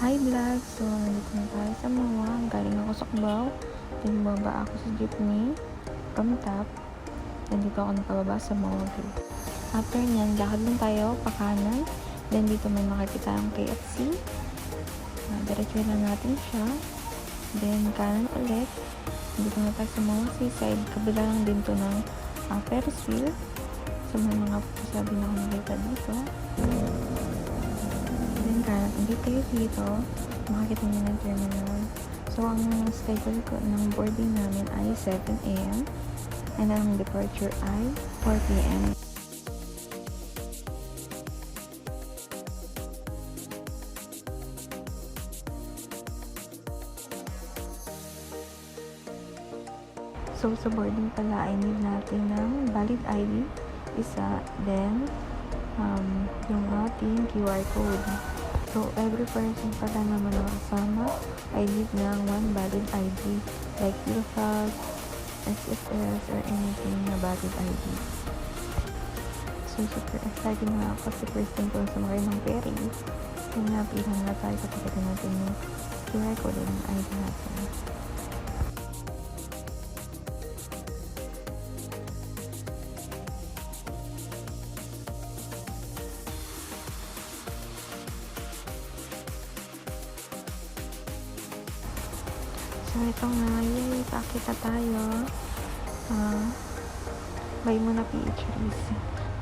Hi vlog! So, nandito na tayo sa Mawa. Galing ako sa Cubao. Then, baba ako sa jeepney from top. Then, dito ako nakababa sa Mawa. After nyan, lakad lang tayo pa kanan. Then, dito may makikita ang KFC. Uh, diretso lang natin siya. Then, kanan ulit. Dito na tayo sa Mawa Seaside. Kabila lang din to ng uh, Ferris wheel. So, may mga sabi na ako nakita dito. Then, ulit kayo dito. Makikita niyo ng terminal. So, ang schedule ko ng boarding namin ay 7 a.m. And ang departure ay 4 p.m. So, sa boarding pala ay need natin ng valid ID, isa, then um, yung ating QR code. So, every person pala naman na kasama ay need ng one valid ID like PhilHealth, SSS, or anything na valid ID. So, super excited na ako kasi first time ko sumakay ng ferry. Kaya napilan na tayo kapag natin yung QR code and ID natin. Pakita tayo. Ah, buy mo na PH Reese.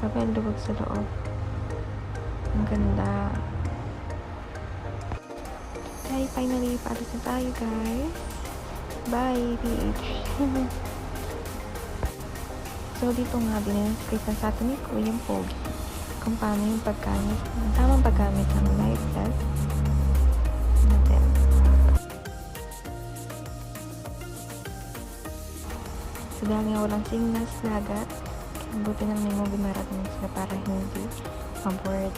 Grabe, ang lubog sa loob. Ang ganda. Ay, finally, paalis na tayo, guys. Bye, PH. so, dito nga, binanskritan sa atin ni Kuya Pogi kung paano yung paggamit, ang tamang paggamit ng life vest dahil nga walang signals dagat, buti na may movie marathon sila para hindi maboard.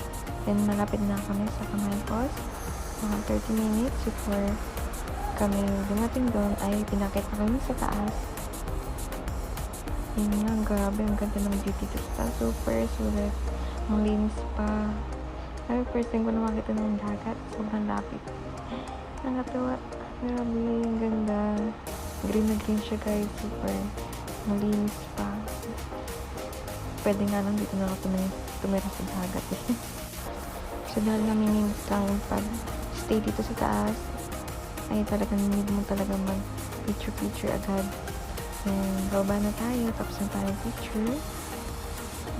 Then malapit na kami sa Camarcos. Mga 30 minutes before kami dumating doon ay pinakit na kami sa taas. Yun nga, grabe, ang ganda ng view dito sa taas. Super sulit. Ang linis pa. Ay, first time ko na makita ng dagat. Sobrang lapit. Nakatawa. Grabe, ang ganda. Green na green siya guys. Super malinis pa. Pwede nga lang dito na ako tumira, tumira sa dagat eh. so dahil namin lang pag-stay dito sa taas, ay talagang need mo talaga mag picture picture agad. And baba na tayo, tapos na tayo picture.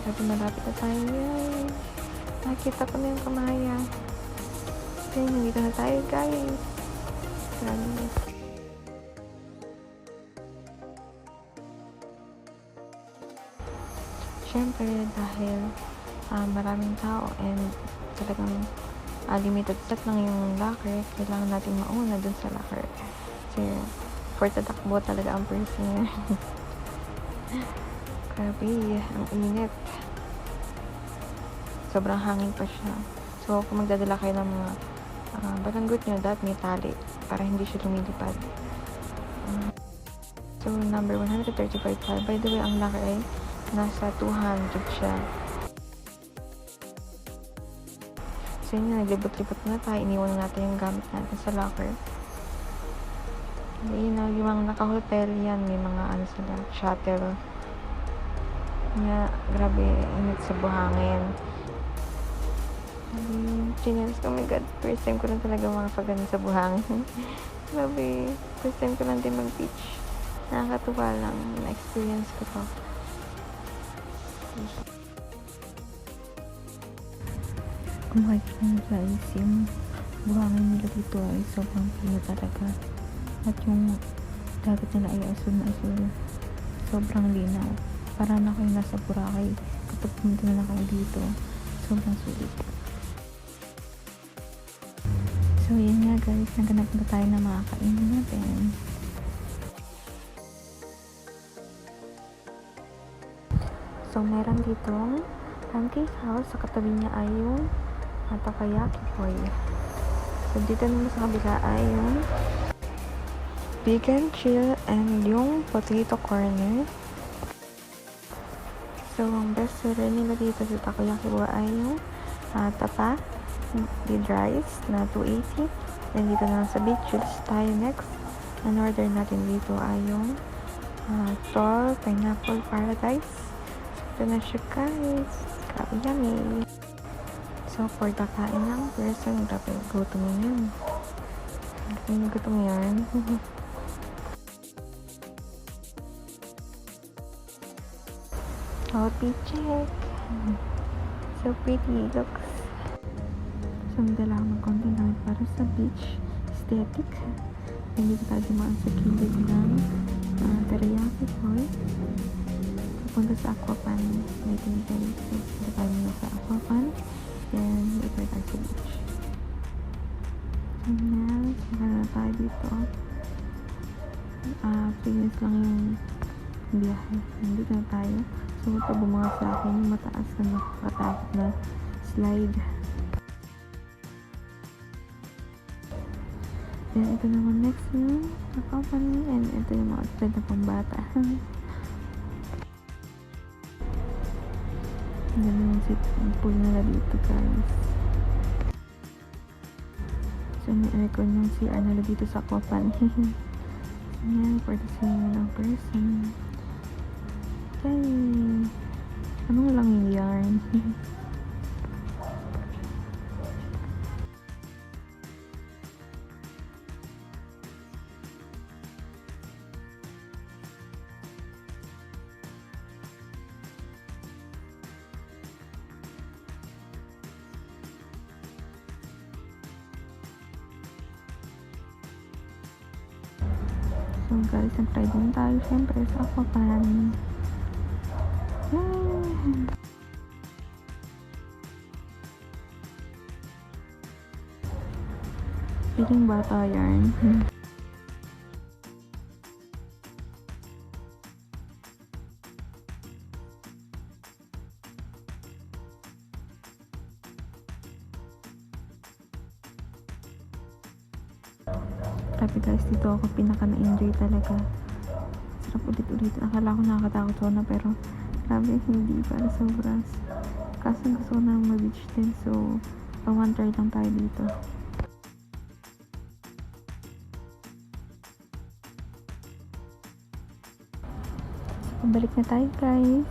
Grabe malapit na tayo. Yay! Nakita ko na yung kamaya. Okay, nandito na tayo guys. Grabe. Siyempre, dahil ah, maraming tao and talagang ah, limited set lang yung locker, kailangan natin mauna dun sa locker. Kasi, for tatakbo talaga ang person. Grabe, ang init. Sobrang hangin pa siya. So, kung magdadala kayo ng mga uh, balanggot nyo, dapat may tali para hindi siya lumilipad. Um, so, number 135 By the way, ang locker ay nasa 200 siya. So yun nga, naglibot-libot na tayo. Iniwan na natin yung gamit natin sa locker. Yun na, yung mga naka-hotel yan, may mga ano sila, shuttle. Nga, grabe, init sa buhangin. Chinelas oh my god, first time ko lang talaga mga pagano sa buhangin. grabe, first time ko lang din mag-beach. Nakakatuwa lang, na-experience ko to. Kung makikita nyo guys, yung buhangin nila dito ay sobrang pino talaga. At yung dagat nila ay asul na asul. Sobrang linaw. Para na kayo nasa Boracay. Kapag pumunta na kayo dito, sobrang sulit. So, yun nga guys, naganap na tayo na mga kainin natin. So, meron ditong pancake house. Sa katabi niya ay yung takoyaki boy. So, dito naman sa kabila ay yung vegan chill and yung potato corner. So, ang best seller nila dito sa takoyaki boy ay yung uh, tapa seaweed rice na 280. Then dito na sa beach juice tayo next. Ang order natin dito ay yung uh, tall pineapple paradise. Ito na siya guys. Grabe yummy. So for kakain ng person, grabe gutom yun. Grabe gutom yan. Outfit check. So pretty looks. So magdala ako ng konting gamit para sa beach aesthetic. Hindi tayo dumaan sa kilid ng uh, teriyaki boy. Pupunta sa aquapan. Tinitay. So punta tayo muna sa aquapan. Then dito tayo sa beach. Ayan. Saka na tayo dito. Ah, uh, 3 minutes lang yung biyahe. Nandito na tayo. So, ito bumanga sa akin yung mataas na nakakatakot na slide. Then, ito naman next yung company and ito yung mga outfit na pambata. Ganun yung sit pool nila dito guys. So, may aircon yung CR nila dito sa Aquapan. Yan, for the same ng person. Okay. Ano lang yung yarn? So guys, nag-try din tayo syempre sa Aquapan. Yay! Piling bata yarn. Dito ako pinaka na-enjoy talaga. Sarap ulit-ulit. Akala ko nakakatakot ko na pero grabe hindi para sobras. Kaso gusto ko na mag-beach din so pa one try lang tayo dito. So, balik na tayo guys.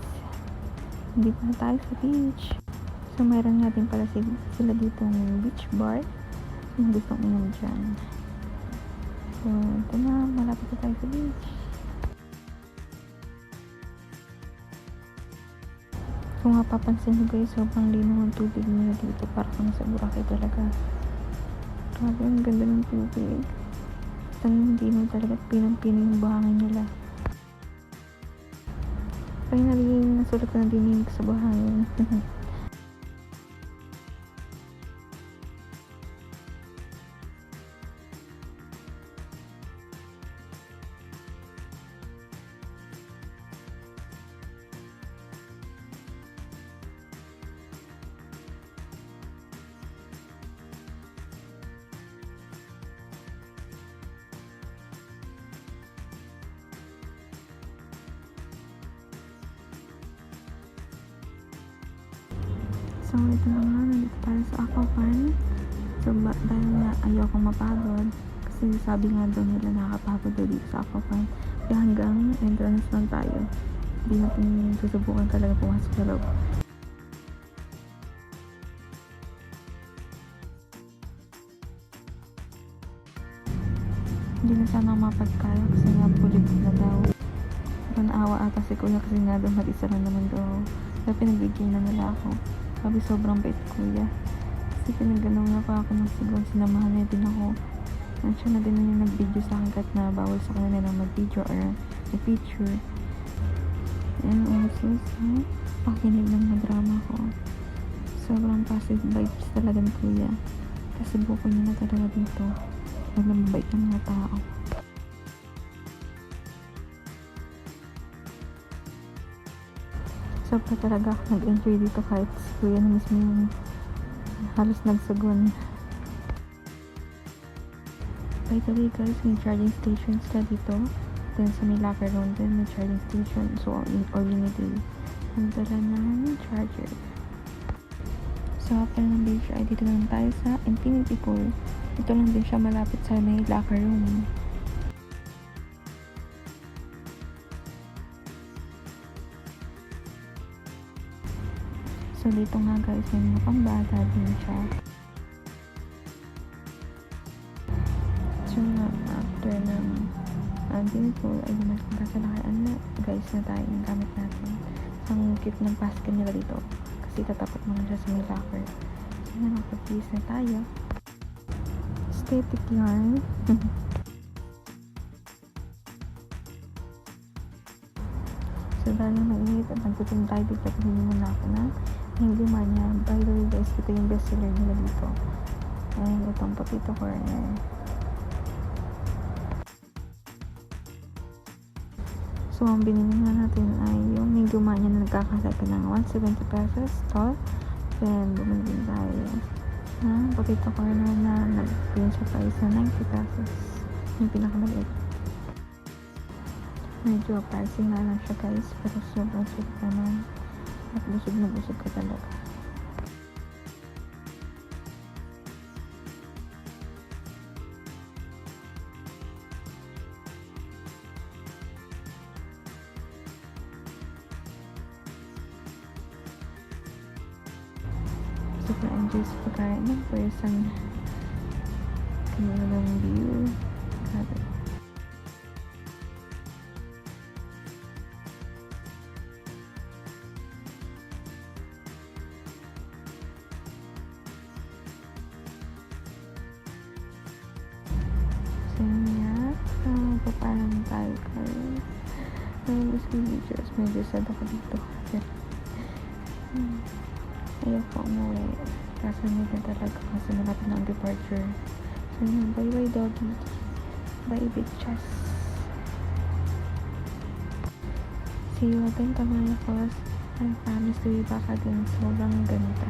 Hindi na tayo sa beach. So meron natin pala sila dito ng beach bar. Yung gustong inom dyan. So, ito na. Malapit na tayo sa beach. Kung mapapansin nyo guys, sobrang linaw ang tubig nila dito. Para kung sa Boracay talaga. Grabe, ang ganda ng tubig. Ang linaw talaga at pinang-pino yung buhangin nila. Finally, nasulat na din yung sa buhangin. So, ito na nga, nandito tayo sa Aquapan. So, ba, dahil nga ayokong mapagod, kasi sabi nga daw nila nakakapagod daw dito sa Aquapan. Kaya hanggang entrance lang tayo. Hindi natin susubukan talaga pumasok sa loob. Hindi na sana ako mapagkaya kasi nga pulip na daw. Naawa ata si kuya kasi nga daw mag-isa lang naman daw. Kaya pinagbigyan na nila ako. Sabi sobrang bait kuya. Kasi pinaganaw na pa ako ng siguro sinamahan niya din ako. At siya na din yung nag-video sa kahit na bawal sa kanila na mag-video or mag-picture. And also, so, pakinig ng mga drama ko. Sobrang positive vibes talaga ni kuya. Kasi buko niya na talaga dito. Sobrang mabait ng mga tao. Sobra talaga ako nag-enjoy dito kahit si kuya na mismo yung halos nagsagon. By the way guys, may charging station sila dito. Then sa may locker room din may charging station. So all you, all need is magdala ng charger. So pala ng beach ay dito lang tayo sa Infinity Pool. Ito lang din siya malapit sa may locker room. So dito nga guys, may mga pambata din siya. So nga, after ng Infinity Pool ay lumapunta sa laki guys na tayo yung gamit natin. Ang cute ng basket nila dito kasi tatapat mo na siya sa may locker. So na nakapag na tayo. Aesthetic yarn. so dahil na mainit at nagtutum tayo dito, pumili muna ako ng hindi manya. By the way guys, ito yung best seller nila dito. And itong potato corner. So, ang binili na natin ay yung medyo manya na nagkakasaka ng 170 pesos tall. Then, bumili tayo ng potato corner na nag-green siya price na 90 pesos. Yung pinakamaliit. Medyo pricing na lang siya guys. Pero sobrang sweet naman. At busog na busog ka talaga. Sobrang enjoy sa pagkain ng person. Kanina ng view. Mas videos. Medyo sad ako dito. Ayaw ko umuwi. Kaso hindi na talaga kasi malapit na ang departure. So yun, bye bye doggy. Bye bitches. See you again tomorrow cause I promise to be back again. Sobrang ganda.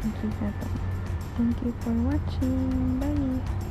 Thank you Thank you for watching. Bye.